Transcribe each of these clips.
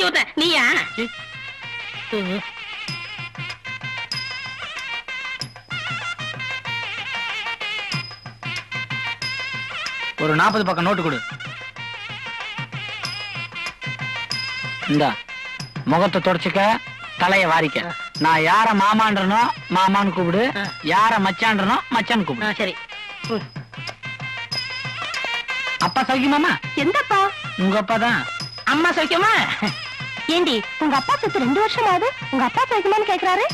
ஊத்த நீயா? ஒரு நாற்பது பக்கம் நோட்டு கொடு. இந்தா முகத்தை தொடச்சுக்க தலைய வாரிக்க. நான் யார மாமான்றனோ மாமான்னு கூப்பிடு. யார மச்சான்றனோ மச்சான் ஆ, கூப்பிடு சரி அப்பா சௌக்கியமாமா எந்தப்பா? உங்க அப்பா தான். அம்மா சௌக்கியமா? ஏண்டி உங்க அப்பா செத்து ரெண்டு வருஷம் ஆகுது உங்க அப்பா சைக்கிளான்னு கேக்குறாரு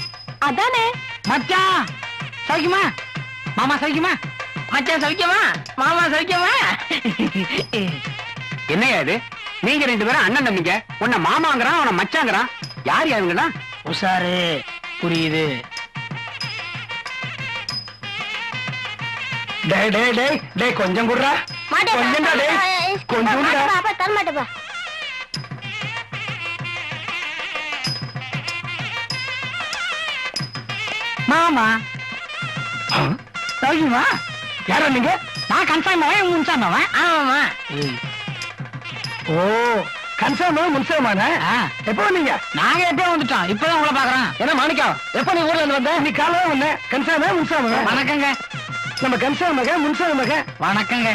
அதானே மச்சான் சௌக்கியமா மாமா சௌக்கியமா மச்சான் சௌக்கியமா மாமா சௌக்கியமா என்னையா இது நீங்க ரெண்டு பேரும் அண்ணன் தம்பிங்க உன்னை மாமாங்கிறான் உன்னை மச்சாங்கிறான் யார் யாருங்களா உஷாரு புரியுது டேய் டேய் டேய் டேய் கொஞ்சம் குடுறா கொஞ்சம்டா டேய் கொஞ்சம் குடுடா. தர மாட்டேப்பா மாமா சௌக்கியமா யாரா நீங்க? நான் கன்ஃபார்ம் ஆவேன் முன்சாம் ஆவேன் ஆமாமா ஓ கன்சாமா முன்சாமான எப்போ நீங்க நாங்க எப்போ வந்துட்டோம் இப்பதான் உங்களை பாக்குறோம் என்ன மாணிக்கம் எப்ப நீ ஊர்ல இருந்து வந்த? நீ காலையில வந்த கன்சாமா முன்சாமா வணக்கங்க. நம்ம கன்சா மக முன்சா மக வணக்கங்க.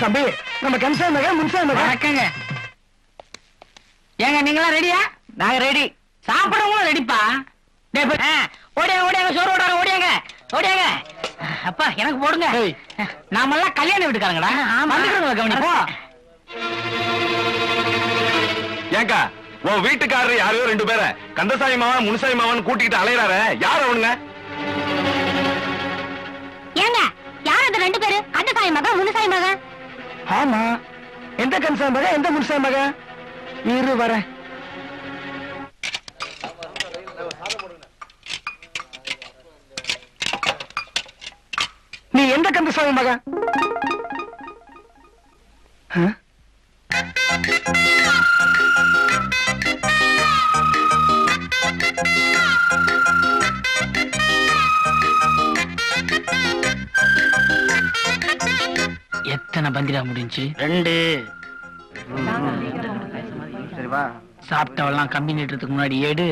தம்பி நம்ம கன்சா மக முன்சா மக வணக்கங்க. ஏங்க நீங்களா ரெடியா நாங்க ரெடி சாப்பிடவும் ரெடிப்பா ஓடியாங்க ஓடியாங்க சோறு ஓடாங்க ஓடியாங்க ஓடியாங்க. அப்பா எனக்கு போடுங்க. ஏய், நாமெல்லாம் கல்யாண வீட்டுக்காரங்கடா ஆமா. வந்துக்கிறவங்க கவனிப்போ. ஏங்கா உன் வீட்டுக்காரர் யாரையோ ரெண்டு பேரை கந்தசாமி மாவன் முனுசாமி மாவன் கூட்டிக்கிட்டு அலையறாரு. யார் அவனுங்க? ஏங்க யார் அந்த ரெண்டு பேரு? கந்தசாமி மகன் முனுசாமி மகன்? ஆமா. எந்த கன்சா மக எந்த முன்சா மக இரு வரேன். எந்த கந்தசாமி மக? ஆ? எத்தனை பந்திரா முடிஞ்சு ரெண்டு. சாப்பிட்டவெல்லாம் கம்பி நீட்டுறதுக்கு முன்னாடி எடு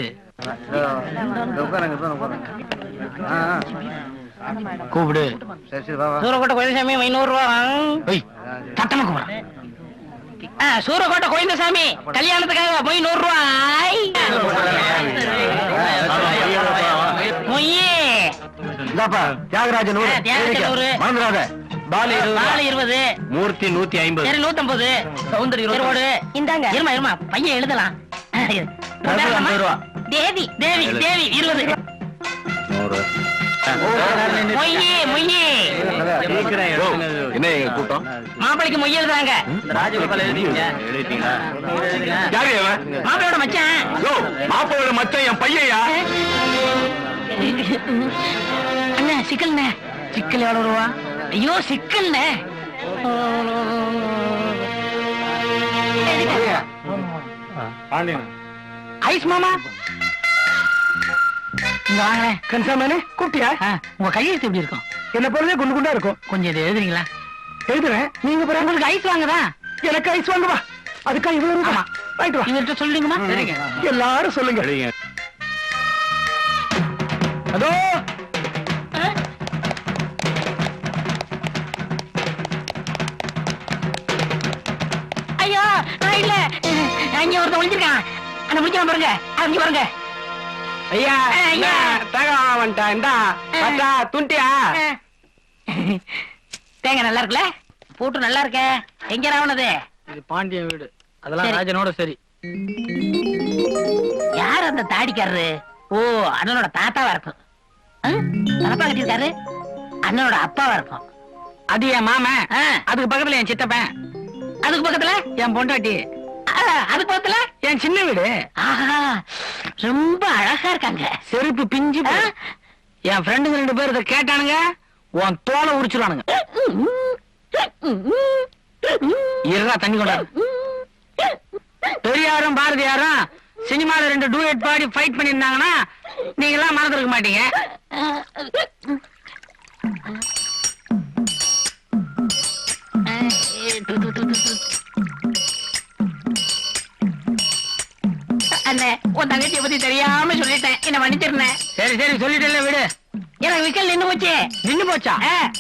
கூப்பிடு. சூரக்கோட்டை கோயிந்தசாமி ஐநூறு ரூபா. ஒய் சத்தமா கூப்பிடு ஆ, சூரக்கோட்டை கோயிந்தசாமி கல்யாணத்துக்காக போய் நூறு ரூபாய் தியாகராஜன். மறந்துடாத. பாலு இருபது. மூர்த்தி நூத்தி ஐம்பது. சரி நூத்தம்பது. சௌந்தரி இருபது இந்தாங்க. இருமா இருமா பையன் எழுதலாம். ஐம்பது ரூபா. தேவி தேவி தேவி இருபது. மாப்பிளைக்கு மொய் எழுதுறாங்க யாரு அவன் மாப்பிளையோட மச்சான். யோ மாப்பிளோட மச்சான் என் அண்ணா சிக்கல்ண்ணே. சிக்கல் எவ்வளவு ரூபா? ஐயோ சிக்கல்ண்ணே. ஐஸ் மாமா? இங்க வாங்களேன் கன்சாமனே கூப்பிட்டியா? உங்க கையெழுத்து எப்படி இருக்கும்? என்ன போலவே குண்டு குண்டா இருக்கும். கொஞ்சம் இதை எழுதுறீங்களா? எழுதுறேன். நீங்க பிறகு உங்களுக்கு ஐஸ் வாங்குதா? எனக்கு ஐஸ் வாங்க வா அதுக்கா இவ்வளவு ரூபா? வாங்கிட்டு வா. இவர்கிட்ட சொல்லிடுங்கம்மா சரிங்க. எல்லாரும் சொல்லுங்க. அதோ. ஐயோ நான் இல்ல. அங்க ஒருத்தன் ஒளிஞ்சிருக்கான். அந்த முடிக்கலாம் பாருங்க. அங்க பாருங்க. ஐயா. தகவல் வந்துட்டா இந்தா பத்தா துண்டியா? தேங்க நல்லா இருக்குல்ல? பூட்டு நல்லா இருக்கே. எங்க ராவணது? இது பாண்டியன் வீடு. அதெல்லாம். ராஜனோட சரி. யார் அந்த தாடிக்காரரு? ஓ அண்ணனோட தாத்தாவா இருக்கும்? தலப்பா கட்டியிருக்காரு? அண்ணனோட அப்பாவா இருக்கும். அது என் மாமன். அதுக்கு பக்கத்துல என் சித்தப்பன். அதுக்கு பக்கத்துல? என் பொண்டாட்டி. அதுக்கு பக்கத்துல என் சின்ன வீடு. ஆஹா ரொம்ப அழகா இருக்காங்க. செருப்பு பிஞ்சு. என் ஃப்ரெண்டுங்க ரெண்டு பேர் இதை கேட்டானுங்க உன் தோலை உரிச்சிருவானுங்க. இருடா தண்ணி கொண்டாரு பெரியாரும் பாரதியாரும் சினிமால ரெண்டு டூயட் பாடி ஃபைட் பண்ணியிருந்தாங்கன்னா நீங்க எல்லாம் மறந்துருக்க மாட்டீங்க. பத்தி தெரியாம சொல்லிட்டேன். என்ன மன்னிச்சிருந்தேன் சரி சரி சொல்லிட்டேல்ல விடு. எனக்கு விக்கல் நின்னு போச்சு? நின்னு போச்சா.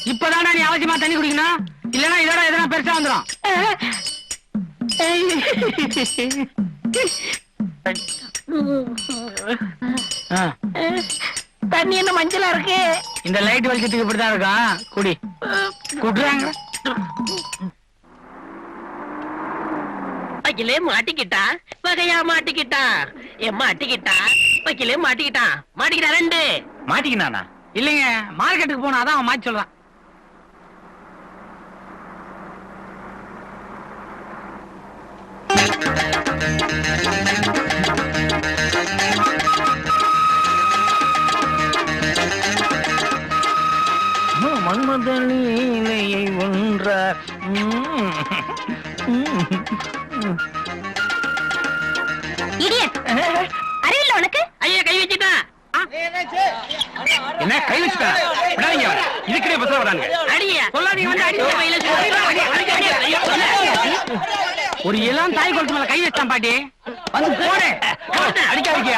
இப்பதானா நீ அவசியமா தண்ணி குடிக்கணும்? இல்லனா இதோட எதனா பெருசா வந்துரும். ஆ. தண்ணி என்ன மஞ்சளா இருக்கு? இந்த லைட் வெளிச்சத்துக்கு இப்படிதான் இருக்கும் குடி. குடுறாங்க. வக்கீலே மாட்டிக்கிட்டா? வகையா மாட்டிக்கிட்டா? என் மாட்டிக்கிட்டா வக்கீலே மாட்டிக்கிட்டா? மாட்டிக்கிட்டா ரெண்டு. மாட்டிக்கினானா? இல்லைங்க மார்க்கெட்டுக்கு போனா அதான் அவன் மாத்தி சொல்றான். மன்மத நீலையை ஒன்றார். இடியட் அறிவில்ல உனக்கு? ஐயா கை வச்சுட்டான் என்ன கை வச்சுட்டா விடாதீங்க அவரை. இதுக்கிட்டே பசங்க வராங்க அடியா. சொல்லாதீங்க வந்து அடி வயல ஒரு இளம் தாய் குளத்து மேல கை வச்சான் பாட்டி. வந்து போடு. அடிக்காதீங்க.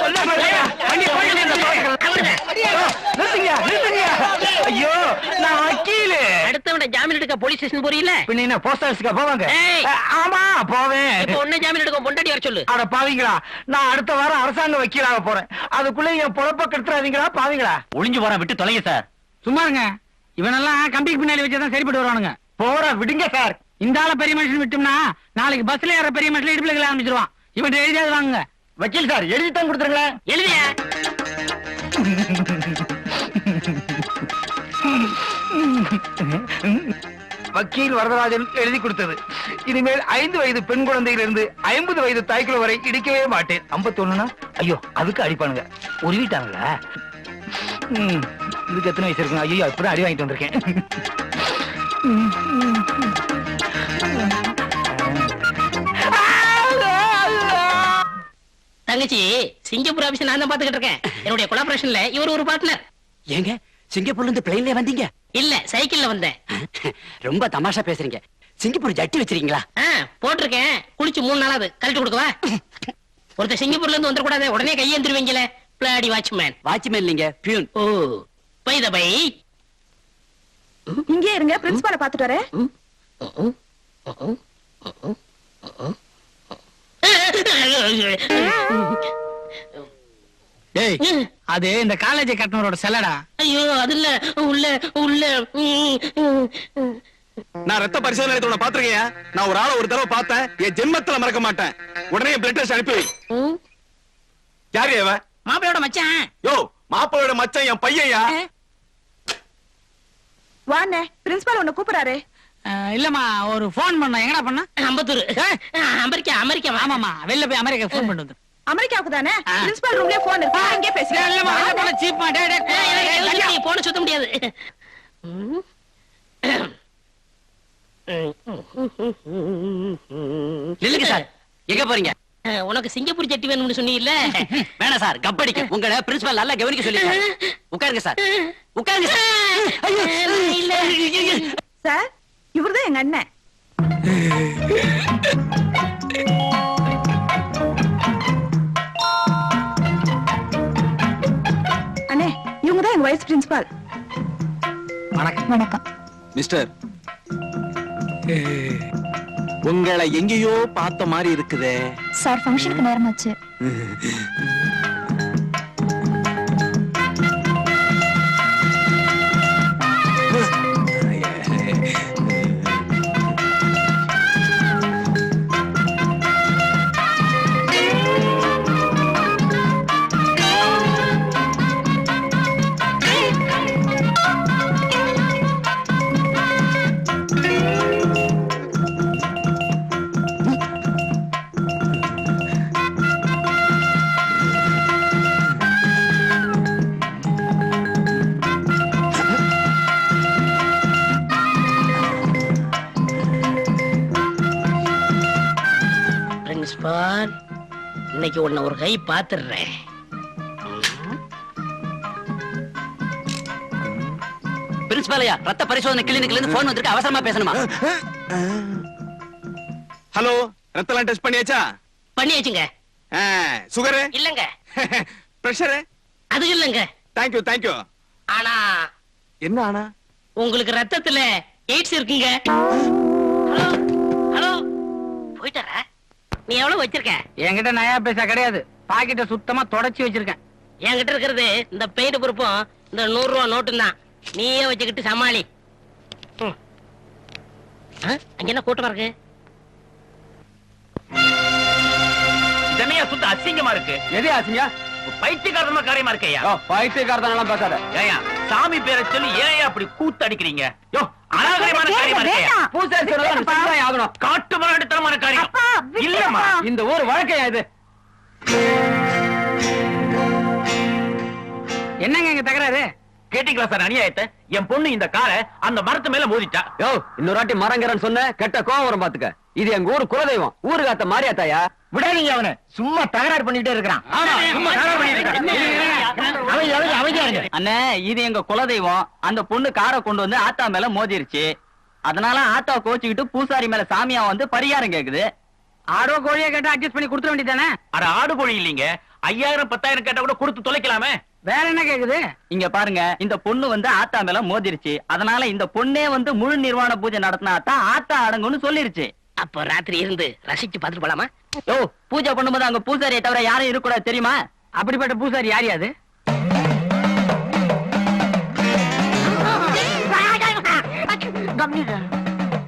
சொல்ல மாட்டேன் வண்டி போயிட்டு. நிறுத்துங்க நிறுத்துங்க ஐயோ நான் வக்கீலு. அடுத்தவன ஜாமீன் எடுக்க போலீஸ் ஸ்டேஷன் போறீல்ல? பின்ன என்ன போஸ்ட் ஆபீஸ்க்கு போவாங்க? ஆமா போவேன். இப்ப உன்ன ஜாமீன் எடுக்க பொண்டாட்டி வர சொல்லு. அட பாவீங்களா? நான் அடுத்த வாரம் அரசாங்க வக்கீலாக போறேன். அதுக்குள்ள என் பொழப்ப கெடுத்துறாதீங்களா பாவீங்களா? ஒளிஞ்சு போறேன் விட்டு தொலைங்க சார் சும்மா இருங்க இவனெல்லாம் கம்பிக்கு பின்னாடி வச்சுதான் சரிப்பட்டு வருவானுங்க. போற விடுங்க சார் இந்த ஆள பெரிய மனுஷன் விட்டோம்னா நாளைக்கு பஸ்ல ஏற பெரிய மனுஷன் இடுப்புல ஆரம்பிச்சிருவான். இவன் எழுதியாவது வாங்குங்க. வக்கீல் சார் எழுதித்தான் கொடுத்துருங்களேன். எழுதியா? வக்கீல் வரதராஜன் எழுதி கொடுத்தது. இனிமேல் ஐந்து வயது பெண் குழந்தையிலிருந்து ஐம்பது வயது தாய்க்குள்ள வரை இடிக்கவே மாட்டேன். ஐம்பத்தி ஒண்ணுனா ஐயோ அதுக்கு அடிப்பானுங்க. உருவிட்டாங்களா இதுக்கு எத்தனை வயசு இருக்குங்க ஐயோ இப்பதான் அடி வாங்கிட்டு வந்திருக்கேன். தங்கச்சி சிங்கப்பூர் ஆபீஸ் நான் தான் பாத்துக்கிட்டு இருக்கேன். என்னுடைய கொலாபரேஷன்ல இவர் ஒரு பார்ட்னர் ஏங்க சிங்கப்பூர்ல இருந்து பிளைன்ல வந்தீங்க? இல்ல சைக்கிள்ல வந்தேன். ரொம்ப தமாஷா பேசுறீங்க. சிங்கப்பூர் ஜட்டி வச்சிருக்கீங்களா? ஆ, போட்டிருக்கேன். குளிச்சு மூணு நாளாவது. கழட்டி கொடுக்கவா? ஒருத்தர் சிங்கப்பூர்ல இருந்து வந்துடக்கூடாது. உடனே கையெழுந்துருவீங்களே பிளாடி வாட்ச்மேன் வாட்ச்மேன் இல்லைங்க peon oh by the by இங்கே இருங்க பிரின்சிபால பாத்துட்டு வரேன். டேய் அது இந்த காலேஜ் கட்டினவரோட செல்லடா ஐயோ அது இல்ல. உள்ள உள்ள. நான் ரத்த பரிசோதனை நிலையத்தை பாத்திருக்கையா நான் ஒரு ஆளை ஒரு தடவை பார்த்தேன். என் ஜென்மத்துல மறக்க மாட்டேன். உடனே பிளட் டெஸ்ட் அனுப்பி. யாரு இவ? மாப்பிளையோட மச்சான். யோ மாப்பிளோட மச்சான் என் பையன்யா. வாண்ணே பிரின்சிபால் உன்னை கூப்பிடுறாரு. இல்லம்மா ஒரு ஃபோன் பண்ண. எங்கடா பண்ண? அம்பத்தூர். அமெரிக்கா அமெரிக்கா ஆமாமா வெளில போய் அமெரிக்கா ஃபோன் பண்ணிட்டு வந்து அமெரிக்காவுக்கு தானே? பிரின்சிபால் ரூம்லயே போன் இருக்கு. அங்கே பேசுறேன் இல்லம்மா வெளில போன சீப்மா டேய் டேய். போன சுத்த முடியாது. ம். நில்லுங்க சார். எங்க போறீங்க? உனக்கு சிங்கப்பூர் சட்டி வேணும்னு சொன்னீங்கல்ல? வேணாம் சார். கப்படிக்க உங்களை பிரின்சிபால் நல்லா கவனிக்க சொல்லி உட்காருங்க சார். உட்காருங்க சார். சார் இவர்தான் எங்க அண்ணன். அண்ணே இவங்க தான் எங்க வைஸ் பிரின்சிபால் வணக்கம். வணக்கம். மிஸ்டர் உங்களை எங்கேயோ பார்த்த மாதிரி இருக்குதே. சார் ஃபங்க்ஷனுக்கு நேரமாச்சு இன்னைக்கு உன்னை ஒரு கை பாத்துடுறேன் பிரின்சிபாலையா ரத்த பரிசோதனை கிளினிக்ல இருந்து போன் வந்திருக்கு. அவசரமா பேசணுமா? ஹலோ ரத்தலாம் டெஸ்ட் பண்ணியாச்சா? பண்ணியாச்சுங்க. சுகரு இல்லங்க. பிரஷரு அது இல்லங்க. தேங்க்யூ தேங்க்யூ ஆனா என்ன ஆனா? உங்களுக்கு ரத்தத்துல எய்ட்ஸ் இருக்குங்க. ஹலோ ஹலோ போயிட்டாரா? நீ எவ்வளவு வச்சிருக்க? என்கிட்ட நயா பைசா கிடையாது. பாக்கெட்ட சுத்தமா தொடச்சி வச்சிருக்கேன். என்கிட்ட இருக்கிறது இந்த பெயிண்ட் பொறுப்பும் இந்த நூறு ரூபா நோட்டும் தான். நீயே வச்சுக்கிட்டு சமாளி. அங்க என்ன கூட்டமா இருக்கு? இதனையா சுத்த அசிங்கமா இருக்கு. எது ஆச்சுங்க பைத்தியக்காரமா காரியமா இருக்கையா? பைத்தியக்காரத்தனெல்லாம் பேசாத. ஏயா சாமி பேரை சொல்லி ஏன் அப்படி கூத்து அடிக்கிறீங்க யோ காட்டு மரடித்தனமான காரியம். இல்லம்மா இந்த ஊர் வழக்கையா இது? என்னங்க இங்க தகராறு? கேட்டீங்களா சார் அநியாயத்தை? என் பொண்ணு இந்த காரை அந்த மரத்து மேல மோதிட்டா. யோ இன்னொரு வாட்டி மரங்கிறன்னு சொன்ன கெட்ட கோவம் வரும் பாத்துக்க. இது எங்க ஊர் குலதெய்வம். ஊரு காத்த மாரியாத்தாயா விடாதீங்க அவனை. சும்மா தகராறு பண்ணிட்டே இருக்கிறான். ஆமா சும்மா தகராறு பண்ணிட்டு இருக்கான் அவன் எவ்வளவு அமைதியா இருக்கு அண்ணே இது எங்க குலதெய்வம். அந்த பொண்ணு காரை கொண்டு வந்து ஆத்தா மேல மோதிருச்சு. அதனால ஆத்தா கோச்சுக்கிட்டு பூசாரி மேல சாமியா வந்து பரிகாரம் கேக்குது. ஆடோ கோழியை கேட்டு அட்ஜஸ்ட் பண்ணி கொடுத்துட வேண்டியதானே அட ஆடு கோழி இல்லீங்க. ஐயாயிரம் பத்தாயிரம் கேட்டா கூட கொடுத்து தொலைக்கலாமே. வேற என்ன கேக்குது? இங்க பாருங்க இந்த பொண்ணு வந்து ஆத்தா மேல மோதிருச்சு. அதனால இந்த பொண்ணே வந்து முழு நிர்வாண பூஜை நடத்தினா தான் ஆத்தா அடங்கும்னு சொல்லிருச்சு. அப்ப ராத்திரி இருந்து ரசிச்சு பார்த்துட்டு போலாமா? யோ பூஜை பண்ணும்போது அங்க பூசாரியை தவிர யாரும் இருக்கக்கூடாது தெரியுமா? அப்படிப்பட்ட பூசாரி யார் அது?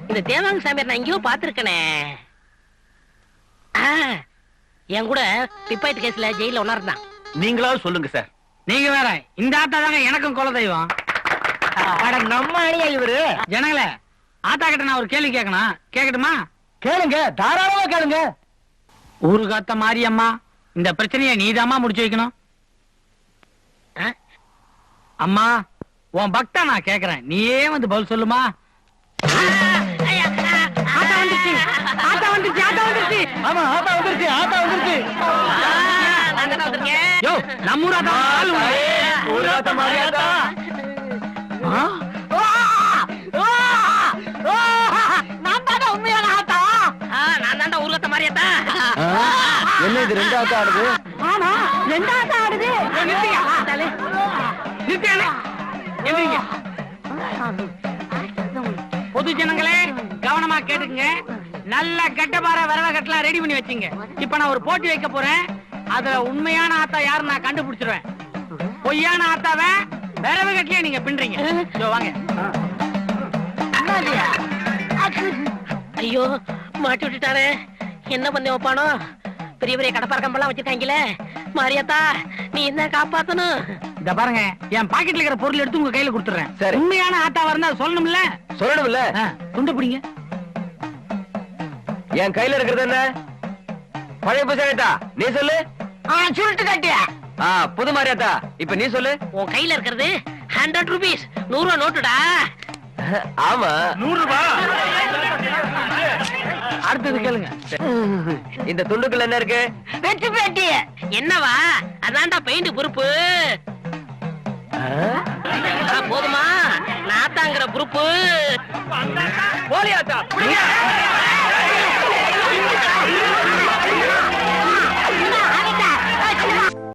இந்த தேவாங்க சாமியார் நான் எங்கேயோ பாத்திருக்கனே என் கூட பிப்பாய்ட் கேஸ்ல ஜெயில ஒன்னா இருந்தான் நீங்களாவது சொல்லுங்க சார். நீங்க வேற இந்த ஆத்தா தாங்க எனக்கும் குலதெய்வம். அட நம்ம அணியா இவரு? ஜனங்களே ஆத்தா கிட்ட நான் ஒரு கேள்வி கேட்கணும். கேட்கட்டுமா? கேளுங்க தாராளமா கேளுங்க. ஊரு காத்த மாரியம்மா இந்த பிரச்சனையை நீதாம்மா முடிச்சு வைக்கணும்? அம்மா உன் பக்தா நான் கேக்குறேன் நீயே வந்து பதில் சொல்லுமா? ஆத்தா வந்துருச்சு ஆத்தா வந்துருச்சு ஆமா ஆத்தா வந்துருச்சு ஆத்தா வந்துருச்சு. யோ ஊர் நான் ஊர்வத்த என்ன இது ரெண்டு ஆத்தா ஆடுது ஆமா ஆடுது. பொது ஜனங்களே கவனமா கேட்டுங்க நல்ல கட்டபார வரவ கட்டலாம் ரெடி பண்ணி வச்சுங்க இப்ப நான் ஒரு போட்டி வைக்க போறேன் அதுல உண்மையான ஆத்தா யாருன்னு நான் கண்டுபிடிச்சிருவேன். பொய்யான ஆத்தாவ வரவு கட்டலையே நீங்க பின்றீங்க வாங்க. ஐயோ மாட்டி விட்டுட்டாரே. என்ன பண்ணி வைப்பானோ? பெரிய பெரிய கடப்பார கம்பெல்லாம் வச்சிருக்காங்களே மாரியாத்தா நீ என்ன காப்பாத்தணும்? இத பாருங்க என் பாக்கெட்ல இருக்கிற பொருள் எடுத்து உங்க கையில கொடுத்துறேன் சரி. உண்மையான ஆத்தாவா இருந்தா சொல்லணும்ல? சொல்லணும்ல? ஆ, துண்டு பிடிங்க. என் கையில இருக்கிறது என்ன? பழைய பூசாரியாத்தா நீ சொல்லு. சுருட்டு கட்டியா? ஆ புது மாரியாத்தா இப்ப நீ சொல்லு. உன் கையில இருக்கிறது ஹண்ட்ரட் ருபீஸ் நூறு ரூபா நோட்டுடா. ஆமா. நூறு அடுத்தது கேளுங்க. இந்த துண்டுக்குள்ள என்ன இருக்கு? வெற்றி பேட்டி. என்னவா? அதான்டா பெயிண்ட் பொறுப்பு. ஆ, போதுமா. நாத்தாங்கிற பொறுப்பு. போலியாத்தா.